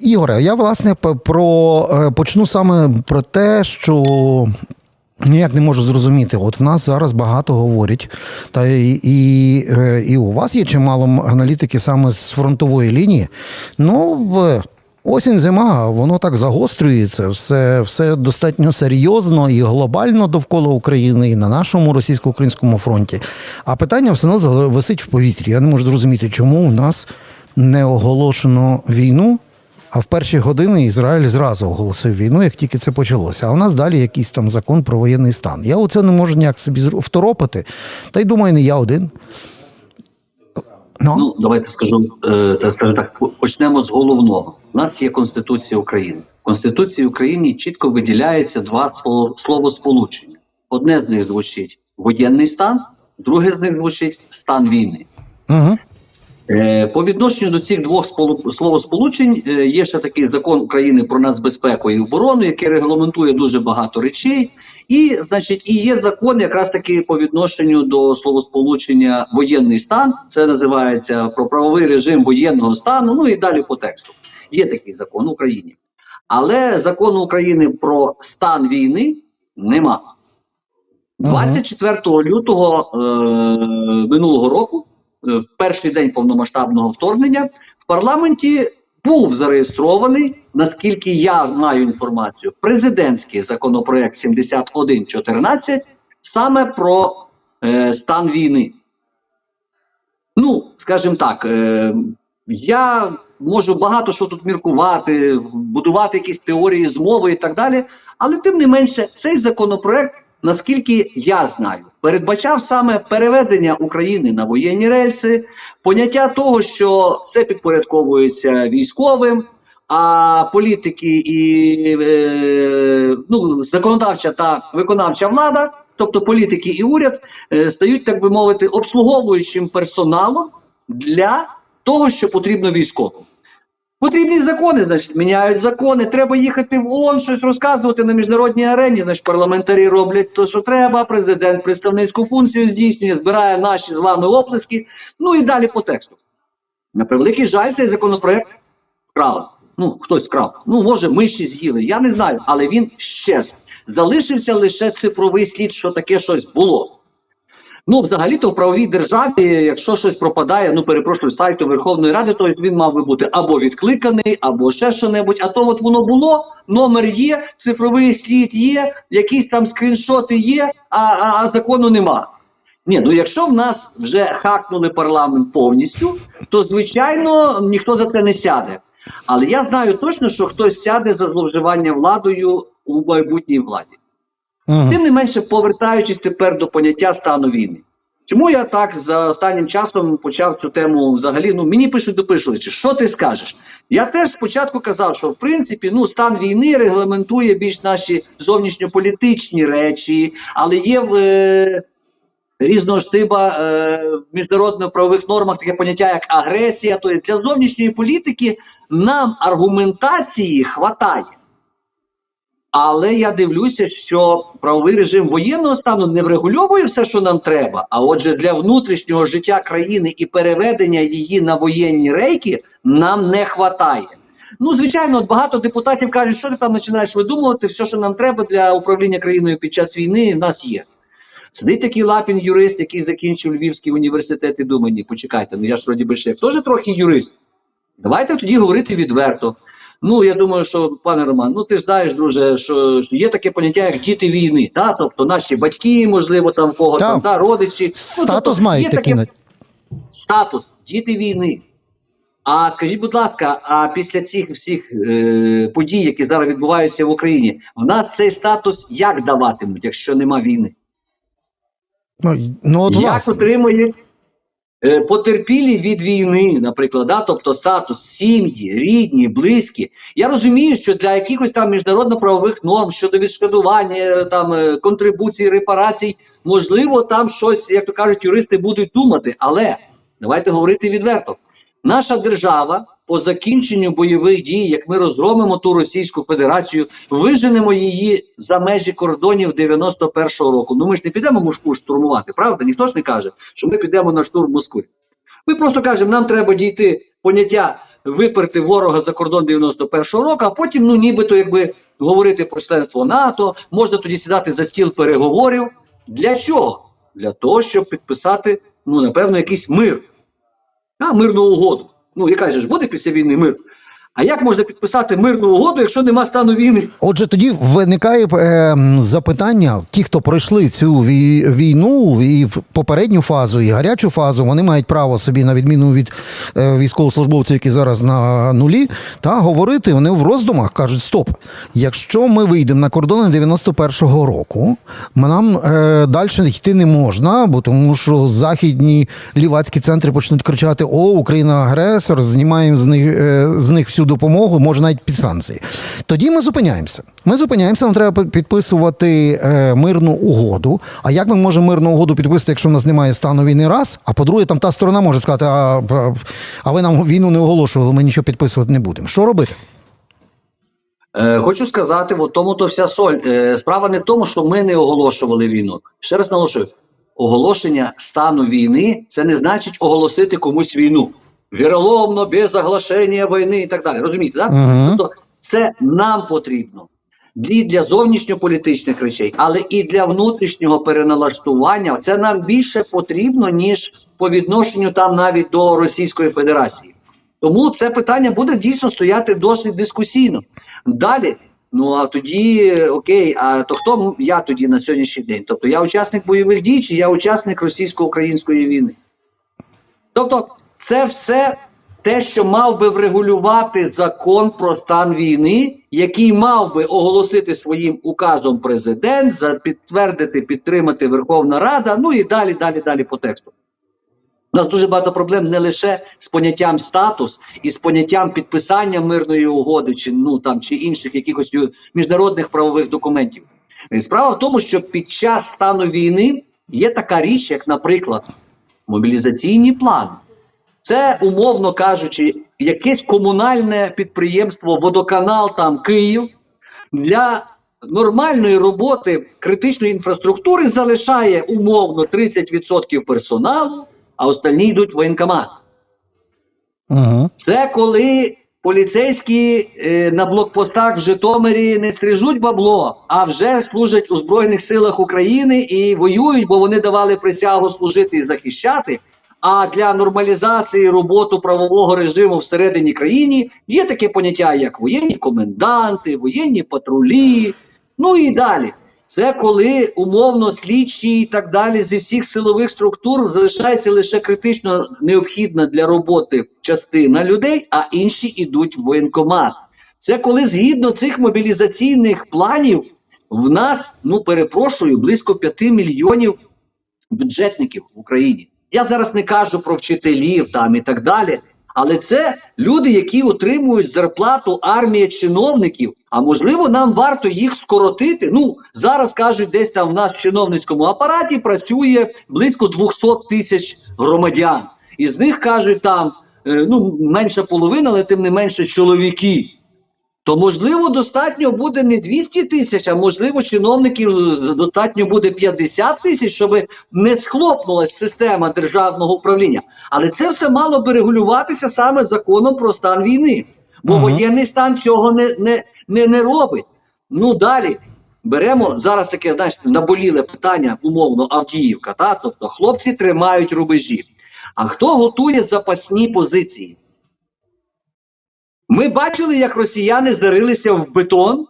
Ігоре, я власне про е, почну саме про те, що. Ніяк не можу зрозуміти. От в нас зараз багато говорять, та і, і, е, і у вас є чимало аналітики саме з фронтової лінії. Ну, осінь, зима, воно так загострюється, все, все достатньо серйозно і глобально довкола України, і на нашому російсько-українському фронті. А питання все одно висить в повітрі. Я не можу зрозуміти, чому у нас не оголошено війну. А в перші години Ізраїль зразу оголосив війну, як тільки це почалося. А у нас далі якийсь там закон про воєнний стан. Я оце не можу ніяк собі второпати. Та й думаю, не я один. Ну, Ну, давайте скажу, е, так скажу так, почнемо з головного. У нас є Конституція України. В Конституції України чітко виділяється два слово- словосполучення. Одне з них звучить воєнний стан, друге з них звучить стан війни. угу. Е, По відношенню до цих двох словосполучень е, є ще такий закон України про нацбезпеку і оборону, який регламентує дуже багато речей. І, значить, і є закон якраз таки по відношенню до словосполучення воєнний стан. Це називається про правовий режим воєнного стану. Ну і далі по тексту. Є такий закон в Україні. Але закону України про стан війни нема. 24 лютого е, минулого року, в перший день повномасштабного вторгнення, в парламенті був зареєстрований, наскільки я маю інформацію, президентський законопроект 7114 саме про е, стан війни. Ну, скажімо так, е, я можу багато що тут міркувати, будувати якісь теорії змови і так далі. Але тим не менше, цей законопроект, наскільки я знаю, передбачав саме переведення України на воєнні рельси, поняття того, що це підпорядковується військовим. А політики і е, ну, законодавча та виконавча влада, тобто політики і уряд, е, стають, так би мовити, обслуговуючим персоналом для того, що потрібно військовим. Потрібні закони, значить, міняють закони. Треба їхати в ООН, щось розказувати на міжнародній арені. Значить, парламентарі роблять те, що треба. Президент представницьку функцію здійснює, збирає наші з вами оплески. Ну і далі по тексту. На превеликий жаль, цей законопроект вкрали. Ну, хтось вкрав. Ну, може, миші з'їли. Я не знаю, але він щез. Залишився лише цифровий слід, що таке щось було. Ну, взагалі-то в правовій державі, якщо щось пропадає, ну перепрошую, сайту Верховної Ради, то він мав би бути або відкликаний, або ще що-небудь. А то от воно було, номер є, цифровий слід є, якісь там скріншоти є, а, а, а закону нема. Ні, ну якщо в нас вже хакнули парламент повністю, то звичайно ніхто за це не сяде. Але я знаю точно, що хтось сяде за зловживання владою у майбутній владі. Угу. Тим не менше, повертаючись тепер до поняття стану війни. Чому я так за останнім часом почав цю тему взагалі? Ну мені пишуть дописувачі, що ти скажеш? Я теж спочатку казав, що в принципі ну стан війни регламентує більш наші зовнішньополітичні речі, але є в е, різного штиба е, в міжнародно-правових нормах таке поняття, як агресія. Тобто для зовнішньої політики нам аргументації хватає. Але я дивлюся, що правовий режим воєнного стану не врегульовує все, що нам треба. А отже, для внутрішнього життя країни і переведення її на воєнні рейки нам не вистачає. Ну, звичайно, багато депутатів кажуть, що ти там починаєш видумувати, все, що нам треба для управління країною під час війни, в нас є. Сидить такий лапін юрист, який закінчив Львівський університет, і думає, ні, почекайте, ну я ж вроді ще теж трохи юрист. Давайте тоді говорити відверто. Ну, я думаю, що пане Роман, ну ти ж знаєш, друже, що, що є таке поняття, як діти війни, та? тобто наші батьки, можливо, там кого там та, родичі. Ну, Статус тобто, мають є такий. статус діти війни. А скажіть, будь ласка, а після цих всіх е, подій, які зараз відбуваються в Україні, в нас цей статус як даватимуть, якщо нема війни? Ну, ну, от Як власне. отримує потерпілі від війни, наприклад, да? тобто статус сім'ї, рідні, близькі. Я розумію, що для якихось там міжнародно-правових норм щодо відшкодування е, там е, контрибуцій, репарацій, можливо, там щось, як то кажуть, юристи будуть думати. Але давайте говорити відверто. Наша держава по закінченню бойових дій, як ми розгромимо ту Російську Федерацію, виженемо її за межі кордонів 91-го року. Ну ми ж не підемо Москву штурмувати, правда? Ніхто ж не каже, що ми підемо на штурм Москви. Ми просто кажемо, нам треба дійти поняття виперти ворога за кордон 91-го року, а потім, ну нібито, якби говорити про членство НАТО, можна тоді сідати за стіл переговорів. Для чого? Для того, щоб підписати, ну напевно, якийсь мир, а мирну угоду. Ну, яка ж буде після війни мир? А як можна підписати мирну угоду, якщо нема стану війни? Отже, тоді виникає е, запитання: ті, хто пройшли цю війну і в попередню фазу, і гарячу фазу, вони мають право собі, на відміну від е, військовослужбовців, які зараз на нулі, та говорити вони в роздумах кажуть: стоп, якщо ми вийдемо на кордони 91-го року, нам е, далі йти не можна, бо тому що західні лівацькі центри почнуть кричати: О, Україна агресор, знімаємо з них е, з них всю допомогу, може навіть під санкції. Тоді ми зупиняємося. Ми зупиняємося, нам треба підписувати е, мирну угоду. А як ми можемо мирну угоду підписати, якщо в нас немає стану війни раз? А по-друге, там та сторона може сказати, а, а- ви нам війну не оголошували, ми нічого підписувати не будемо. Що робити? Е, хочу сказати, в тому то вся соль. Е, справа не в тому, що ми не оголошували війну. Ще раз наголошую: оголошення стану війни це не значить оголосити комусь війну. Віроломно, без оголошення війни і так далі. Розумієте, так? Мгм. Тобто це нам потрібно і для зовнішньополітичних речей, але і для внутрішнього переналаштування. Це нам більше потрібно, ніж по відношенню там навіть до Російської Федерації. Тому це питання буде дійсно стояти досить дискусійно. Далі, ну а тоді окей, а то хто я тоді на сьогоднішній день? Тобто я учасник бойових дій чи я учасник російсько-української війни? Тобто, це все те, що мав би врегулювати закон про стан війни, який мав би оголосити своїм указом президент, підтвердити, підтримати Верховна Рада, ну і далі, далі, далі по тексту. У нас дуже багато проблем не лише з поняттям статус і з поняттям підписання мирної угоди, чи ну там чи інших якихось міжнародних правових документів. Справа в тому, що під час стану війни є така річ, як, наприклад, мобілізаційні плани. Це, умовно кажучи, якесь комунальне підприємство, водоканал там Київ для нормальної роботи критичної інфраструктури залишає умовно 30% персоналу, а остальні йдуть в воєнкомат. Угу. Це коли поліцейські е, на блокпостах в Житомирі не стрижуть бабло, а вже служать у Збройних силах України і воюють, бо вони давали присягу служити і захищати. А для нормалізації роботи правового режиму всередині країни є таке поняття, як воєнні коменданти, воєнні патрулі, ну і далі. Це коли умовно слідчі і так далі зі всіх силових структур залишається лише критично необхідна для роботи частина людей, а інші йдуть в воєнкомат. Це коли згідно цих мобілізаційних планів в нас, ну перепрошую, близько 5 мільйонів бюджетників в Україні. Я зараз не кажу про вчителів там і так далі. Але це люди, які отримують зарплату армія чиновників. А можливо, нам варто їх скоротити. Ну зараз кажуть, десь там в нас в чиновницькому апараті працює близько 200 тисяч громадян. Із них кажуть там е, ну менша половина, але тим не менше чоловіки. То можливо достатньо буде не 200 тисяч, а можливо чиновників достатньо буде 50 тисяч, щоб не схлопнулась система державного управління. Але це все мало би регулюватися саме законом про стан війни. Бо Мгм. воєнний стан цього не, не, не, не робить. Ну далі беремо зараз таке знаєш, наболіле питання, умовно, Авдіївка. Та? Тобто хлопці тримають рубежі. А хто готує запасні позиції? Ми бачили, як росіяни зарилися в бетон,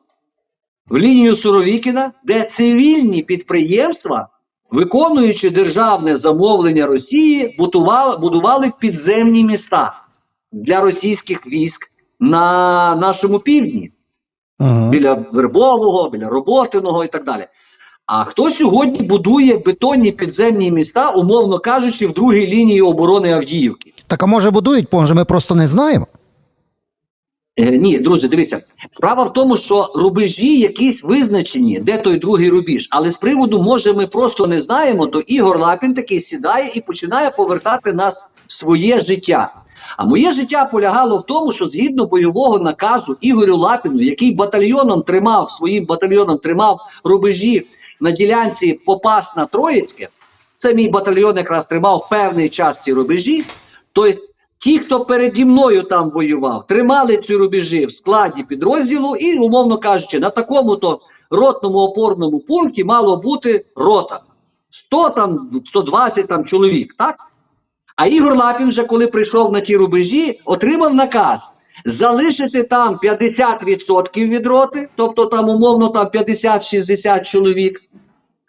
в лінію Суровікіна, де цивільні підприємства, виконуючи державне замовлення Росії, будували, будували підземні міста для російських військ на нашому півдні, Угу. біля Вербового, біля Роботиного і так далі. А хто сьогодні будує бетонні підземні міста, умовно кажучи, в другій лінії оборони Авдіївки? Так а може будують, може ми просто не знаємо. Е, ні, друзі, дивіться. Справа в тому, що рубежі якісь визначені, де той другий рубіж. Але з приводу, може, ми просто не знаємо, то Ігор Лапін такий сідає і починає повертати нас в своє життя. А моє життя полягало в тому, що згідно бойового наказу Ігорю Лапіну, який батальйоном тримав своїм батальйоном тримав рубежі на ділянці Попасна Троїцьке, це мій батальйон якраз тримав певний час ці рубежі. Тобто ті, хто переді мною там воював, тримали ці рубежі в складі підрозділу, і, умовно кажучи, на такому-то ротному опорному пункті мало бути рота. 100 там, 120 там чоловік, так? А Ігор Лапін, вже коли прийшов на ті рубежі, отримав наказ залишити там 50% від роти, тобто там умовно там 50-60 чоловік,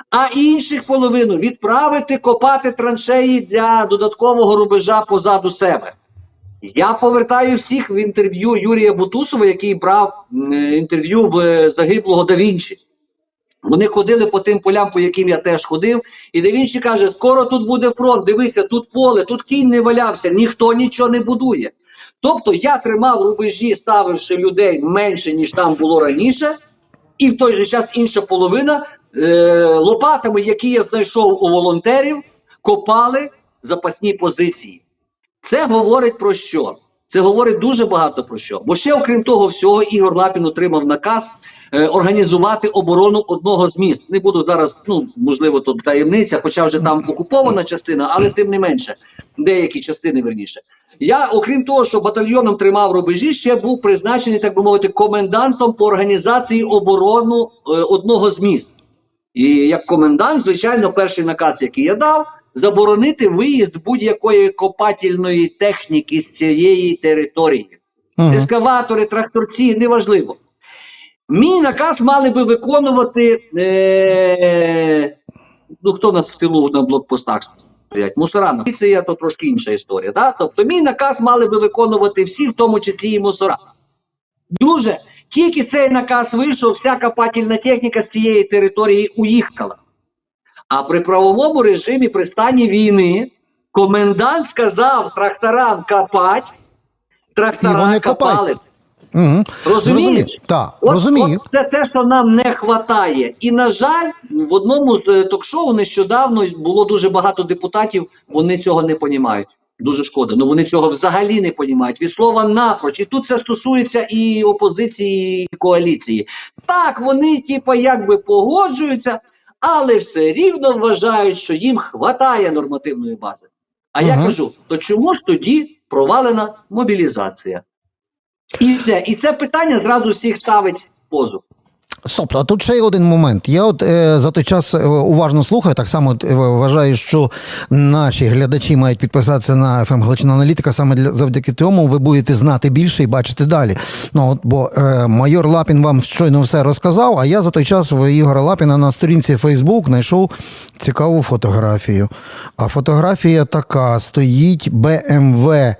а інших половину відправити копати траншеї для додаткового рубежа позаду себе. Я повертаю всіх в інтерв'ю Юрія Бутусова, який брав інтерв'ю в е, загиблого да Вінчі. Вони ходили по тим полям, по яким я теж ходив. І Да Вінчі каже: скоро тут буде фронт, дивися, тут поле, тут кінь не валявся, ніхто нічого не будує. Тобто я тримав рубежі, ставивши людей менше, ніж там було раніше, і в той же час інша половина е, лопатами, які я знайшов у волонтерів, копали запасні позиції. Це говорить про що? Це говорить дуже багато про що. Бо ще, окрім того всього, Ігор Лапін отримав наказ е, організувати оборону одного з міст. Не буду зараз, ну можливо, тут таємниця, хоча вже там окупована частина, але тим не менше, деякі частини верніше. Я, окрім того, що батальйоном тримав рубежі, ще був призначений, так би мовити, комендантом по організації оборону е, одного з міст. І як комендант, звичайно, перший наказ, який я дав, заборонити виїзд будь-якої копательної техніки з цієї території. Мгм. Ескаватори, тракторці, неважливо. Мій наказ мали би виконувати. Е- ну, хто нас в тилу на блокпостах стоять? Мусора. Це є то трошки інша історія. Да? Тобто, мій наказ мали би виконувати всі, в тому числі і мусора. Друже, тільки цей наказ вийшов, вся копательна техніка з цієї території уїхала. А при правовому режимі при стані війни комендант сказав тракторам копати, І трактора копали. Мгм. Розумієш? Так, От, розумію. От це те, що нам не вистачає. І, на жаль, в одному з е, ток-шоу нещодавно було дуже багато депутатів, вони цього не понімають. Дуже шкода. Ну вони цього взагалі не понімають. Від слова напроч. І тут це стосується і опозиції, і коаліції. Так, вони, типа, якби погоджуються, але все рівно вважають, що їм хватає нормативної бази. А я кажу: то чому ж тоді провалена мобілізація? І це, і це питання зразу всіх ставить в позу. Стоп, а тут ще є один момент. Я от е, за той час е, уважно слухаю, так само е, вважаю, що наші глядачі мають підписатися на FM Галичина Аналітика. Саме для завдяки тому ви будете знати більше і бачити далі. Ну от бо е, майор Лапін вам щойно все розказав. А я за той час в Ігора Лапіна на сторінці Facebook знайшов цікаву фотографію. А фотографія така: стоїть BMW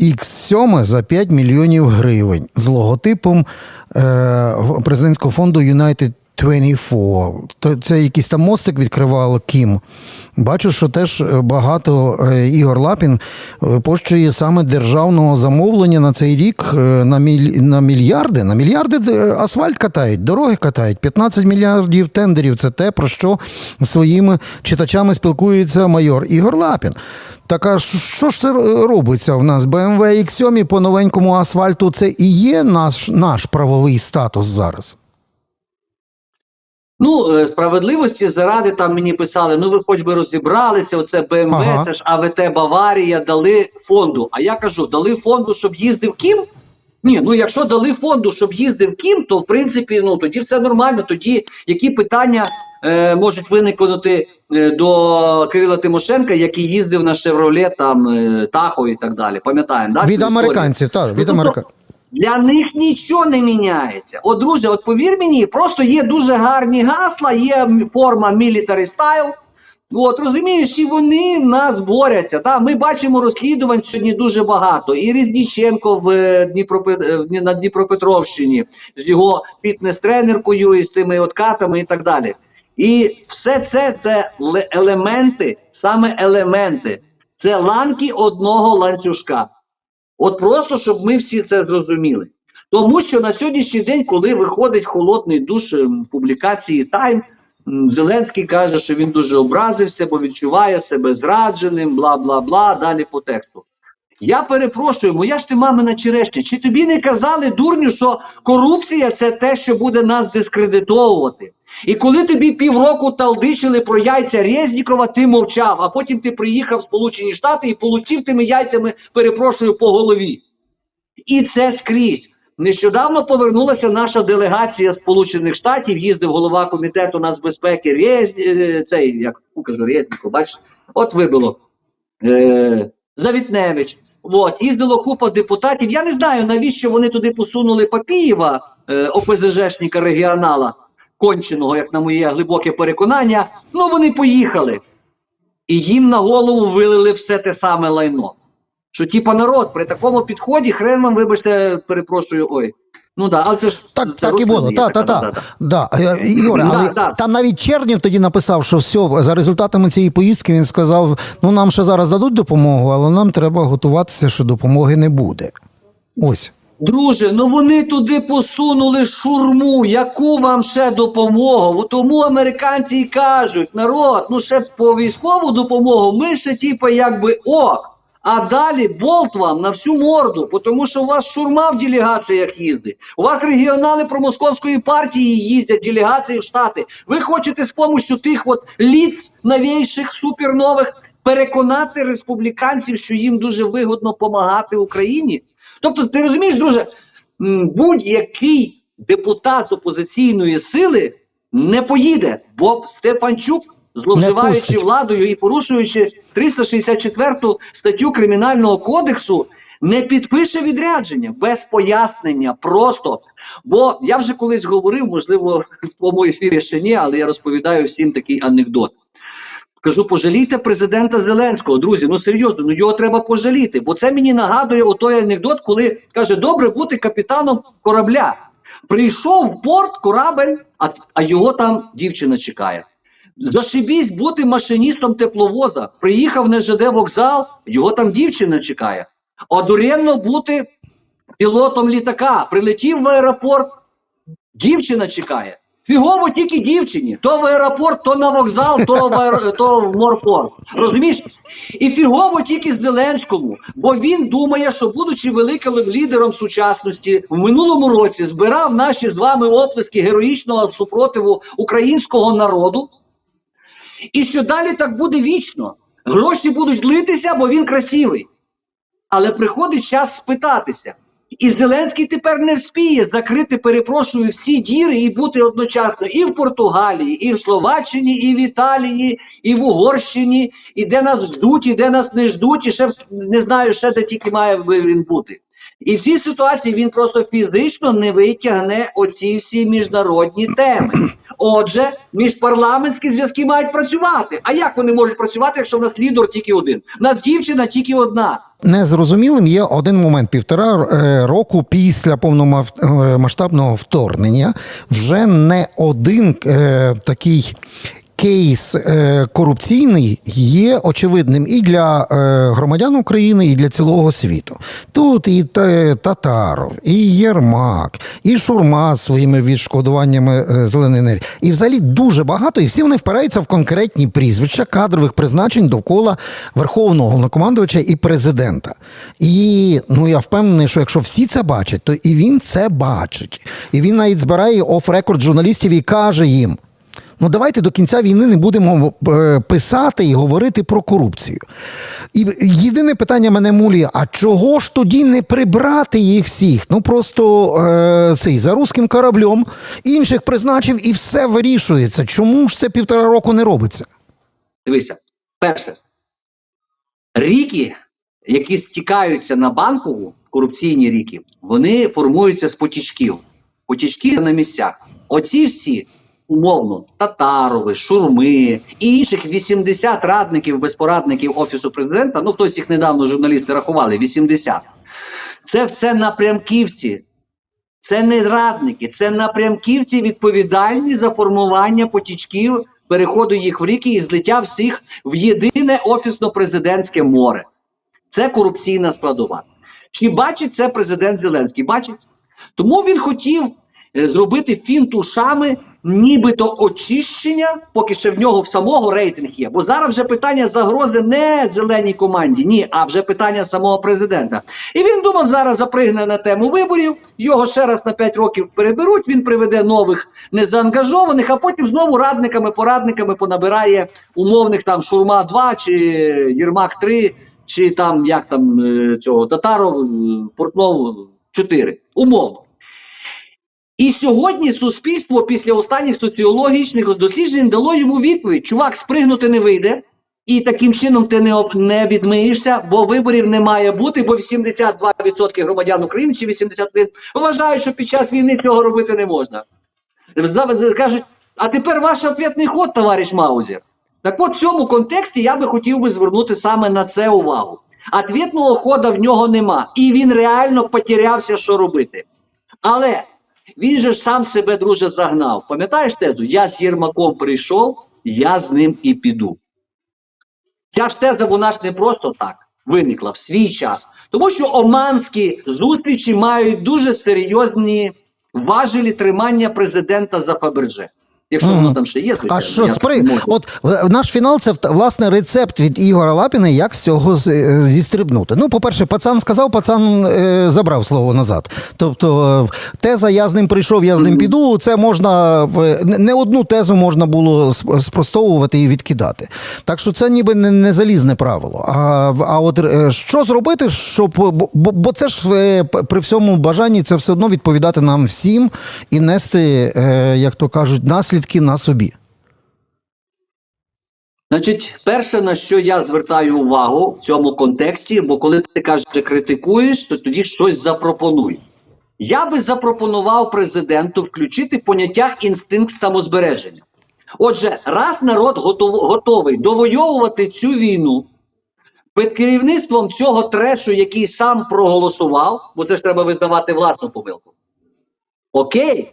X7 за 5 мільйонів гривень з логотипом е, президентського фонду United 24. То це якийсь там мостик відкривало Кім. Бачу, що теж багато е, Ігор Лапін е, пощує саме державного замовлення на цей рік е, на, міль, на мільярди. На мільярди е, асфальт катають, дороги катають. 15 мільярдів тендерів це те, про що своїми читачами спілкується майор Ігор Лапін. Так а що ж це робиться в нас? BMW X7 по новенькому асфальту це і є наш, наш правовий статус зараз. Ну, е, справедливості заради там мені писали: ну ви хоч би розібралися, оце БМВ, Ага. це ж АВТ Баварія дали фонду. А я кажу, дали фонду, щоб їздив ким? Ні, ну якщо дали фонду, щоб їздив ким, то в принципі ну тоді все нормально. Тоді які питання е, можуть виникнути е, до Кирила Тимошенка, який їздив на Шевроле, там е, Тахо і так далі. Пам'ятаємо, да, від американців, так, від тобто, американців. Для них нічого не міняється. От, друзі, от повір мені, просто є дуже гарні гасла, є форма military style. От розумієш, і вони в нас борються. Та ми бачимо розслідувань сьогодні дуже багато. І Різніченко в е, Дніпропе... е, на Дніпропетровщині з його фітнес-тренеркою і з тими откатами і так далі. І все це це елементи, саме елементи, це ланки одного ланцюжка. От просто щоб ми всі це зрозуміли. Тому що на сьогоднішній день, коли виходить холодний душ ем, в публікації Тайм, Зеленський каже, що він дуже образився, бо відчуває себе зрадженим, бла бла бла. Далі по тексту. Я перепрошую, моя ж ти мамина черешня. Чи тобі не казали, дурню, що корупція це те, що буде нас дискредитовувати? І коли тобі півроку талдичили про яйця Резнікова, ти мовчав, а потім ти приїхав в Сполучені Штати і получив тими яйцями, перепрошую, по голові. І це скрізь. Нещодавно повернулася наша делегація Сполучених Штатів, їздив голова комітету нацбезпеки Рєз... е, цей, як ну, кажу, Резніков, бачиш, от вибило. Е, Завітневич. От, їздило купа депутатів. Я не знаю, навіщо вони туди посунули Папієва, е, ОПЗЖшника регіонала, конченого, як на моє глибоке переконання. Ну, вони поїхали. І їм на голову вилили все те саме лайно. Що, типа, народ, при такому підході, хрен вам, вибачте, перепрошую, ой. Ну да, але це ж Так, це так і було. є Та, та, та. да, да. Да. Е, Да, але да. там навіть Чернів тоді написав, що все, за результатами цієї поїздки він сказав: ну нам ще зараз дадуть допомогу, але нам треба готуватися, що допомоги не буде. Ось. Друже, ну вони туди посунули шурму. Яку вам ще допомогу? Тому американці і кажуть, народ, ну ще по військову допомогу, ми ще типа якби ок. А далі болт вам на всю морду, тому що у вас шурма в делегаціях їздить. У вас регіонали промосковської партії їздять делегації в Штати. Ви хочете з помощью тих от ліц новейших супернових переконати республіканців, що їм дуже вигодно допомагати Україні. Тобто, ти розумієш, друже, будь-який депутат опозиційної сили не поїде, бо Стефанчук, зловживаючи владою і порушуючи 364 статтю Кримінального кодексу, не підпише відрядження без пояснення. Просто. Бо я вже колись говорив, можливо, в твоєму ефірі ще ні, але я розповідаю всім такий анекдот. Кажу, пожалійте президента Зеленського, друзі. Ну серйозно, ну його треба пожаліти. Бо це мені нагадує отой анекдот, коли каже, добре бути капітаном корабля. Прийшов в порт корабель, а, а його там дівчина чекає. Зашибісь бути машиністом тепловоза. Приїхав на ЖД вокзал, його там дівчина чекає. Одуренно бути пілотом літака. Прилетів в аеропорт, дівчина чекає. Фігово тільки дівчині. То в аеропорт, то на вокзал, то в, аер... то в морпорт. Розумієш? І фігово тільки Зеленському, бо він думає, що будучи великим лідером сучасності, в минулому році збирав наші з вами оплески героїчного супротиву українського народу. І що далі так буде вічно. Гроші будуть литися, бо він красивий. Але приходить час спитатися. І Зеленський тепер не вспіє закрити, перепрошую, всі діри і бути одночасно і в Португалії, і в Словаччині, і в Італії, і в Угорщині, і де нас ждуть, і де нас не ждуть, і ще не знаю, ще де тільки має він бути. І в цій ситуації він просто фізично не витягне оці всі міжнародні теми. Отже, міжпарламентські зв'язки мають працювати. А як вони можуть працювати, якщо в нас лідер тільки один? У нас дівчина тільки одна. Незрозумілим є один момент: півтора е, року після повномасштабного вторгнення вже не один е, такий. Кейс е, корупційний є очевидним і для е, громадян України, і для цілого світу. Тут і та- Татаров, і Єрмак, і Шурма з своїми відшкодуваннями е, зеленої енергії. І взагалі дуже багато, і всі вони впираються в конкретні прізвища кадрових призначень довкола верховного головнокомандувача і президента. І ну я впевнений, що якщо всі це бачать, то і він це бачить. І він навіть збирає оф-рекорд журналістів і каже їм. Ну, давайте до кінця війни не будемо е, писати і говорити про корупцію. І єдине питання мене мулює: а чого ж тоді не прибрати їх всіх? Ну просто е, цей за руським кораблем інших призначив і все вирішується. Чому ж це півтора року не робиться? Дивися, перше, ріки, які стікаються на банкову, корупційні ріки, вони формуються з потічків. Потічки на місцях. Оці всі, умовно, Татарови, Шурми і інших 80 радників, безпорадників Офісу президента, ну хтось їх недавно журналісти рахували, 80. Це все напрямківці. Це не радники, це напрямківці відповідальні за формування потічків, переходу їх в ріки і злиття всіх в єдине офісно-президентське море. Це корупційна складова. Чи бачить це президент Зеленський? Бачить. Тому він хотів е, зробити фінт ушами нібито очищення, поки ще в нього в самого рейтинг є. Бо зараз вже питання загрози не зеленій команді, ні, а вже питання самого президента. І він думав, зараз запригне на тему виборів, його ще раз на 5 років переберуть, він приведе нових незаангажованих, а потім знову радниками, порадниками понабирає умовних там Шурма 2 чи Єрмак 3, чи там як там е, цього Татаров, е, Портнов 4. Умовно. І сьогодні суспільство після останніх соціологічних досліджень дало йому відповідь: чувак, спригнути не вийде, і таким чином ти не, об- не відмиєшся, бо виборів не має бути, бо 82% громадян України чи 81 вважають, що під час війни цього робити не можна. Кажуть, а тепер ваш ответний ход, товариш Маузер. Так от в цьому контексті я би хотів би звернути саме на це увагу. Ответного хода в нього нема, і він реально потерявся, що робити. Але він же сам себе, друже, загнав. Пам'ятаєш тезу? Я з Єрмаком прийшов, я з ним і піду. Ця ж теза вона ж не просто так виникла в свій час. Тому що оманські зустрічі мають дуже серйозні важелі тримання президента за Фаберже. Якщо воно там ще є, звичайно. А що спри... От е, наш фінал це власне рецепт від Ігора Лапіна, як з цього е, зістрибнути. Ну, по-перше, пацан сказав, пацан е, забрав слово назад. Тобто, е, теза я з ним прийшов, я з ним піду. Це можна не- одну тезу можна було спростовувати і відкидати. Так що це ніби не, не залізне правило. А, а от що зробити, щоб бо, бо це ж при всьому бажанні це все одно відповідати нам всім і нести, е, як то кажуть, наслідки на собі. Значить, перше, на що я звертаю увагу в цьому контексті, бо коли ти кажеш, критикуєш, то тоді щось запропонуй. Я би запропонував президенту включити поняття інстинкт самозбереження. Отже, раз народ готов, готовий довойовувати цю війну під керівництвом цього трешу, який сам проголосував, бо це ж треба визнавати власну помилку. Окей.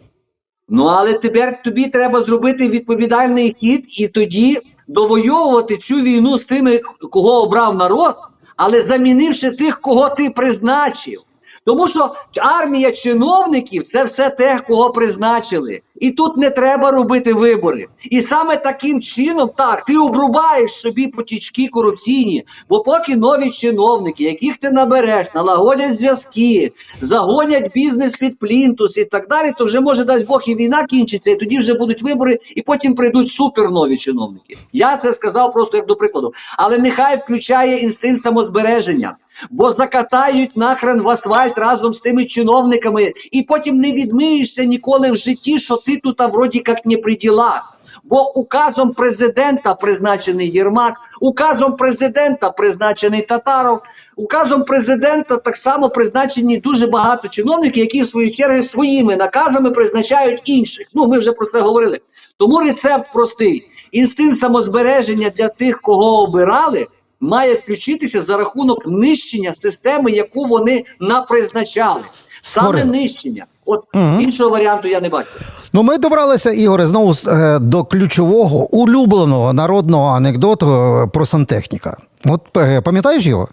Ну, але тепер тобі треба зробити відповідальний хід і тоді довойовувати цю війну з тими, кого обрав народ, але замінивши тих, кого ти призначив. Тому що армія чиновників це все те, кого призначили. І тут не треба робити вибори. І саме таким чином, так, ти обрубаєш собі потічки корупційні, бо поки нові чиновники, яких ти набереш, налагодять зв'язки, загонять бізнес під плінтус і так далі, то вже може дасть Бог і війна кінчиться, і тоді вже будуть вибори, і потім прийдуть супернові чиновники. Я це сказав просто як до прикладу. Але нехай включає інстинкт самозбереження, бо закатають нахрен в асфальт разом з тими чиновниками, і потім не відмиєшся ніколи в житті, що тут а вроді як не при ділах. Бо указом президента призначений Єрмак, указом президента призначений Татаров, указом президента так само призначені дуже багато чиновників, які в свою чергу своїми наказами призначають інших. Ну ми вже про це говорили. Тому рецепт простий: інстинкт самозбереження для тих, кого обирали, має включитися за рахунок нищення системи, яку вони напризначали. Саме Створили. нищення. От Мгм. іншого варіанту я не бачу. Ну, ми добралися, Ігоре, знову е, до ключового улюбленого народного анекдоту е, про сантехніка. От е, пам'ятаєш його?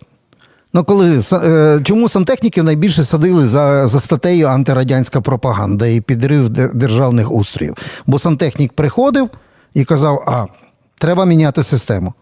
Ну, коли чому сантехніків найбільше садили за, за статтею антирадянська пропаганда і підрив державних устроїв? Бо сантехнік приходив і казав: а, треба міняти систему.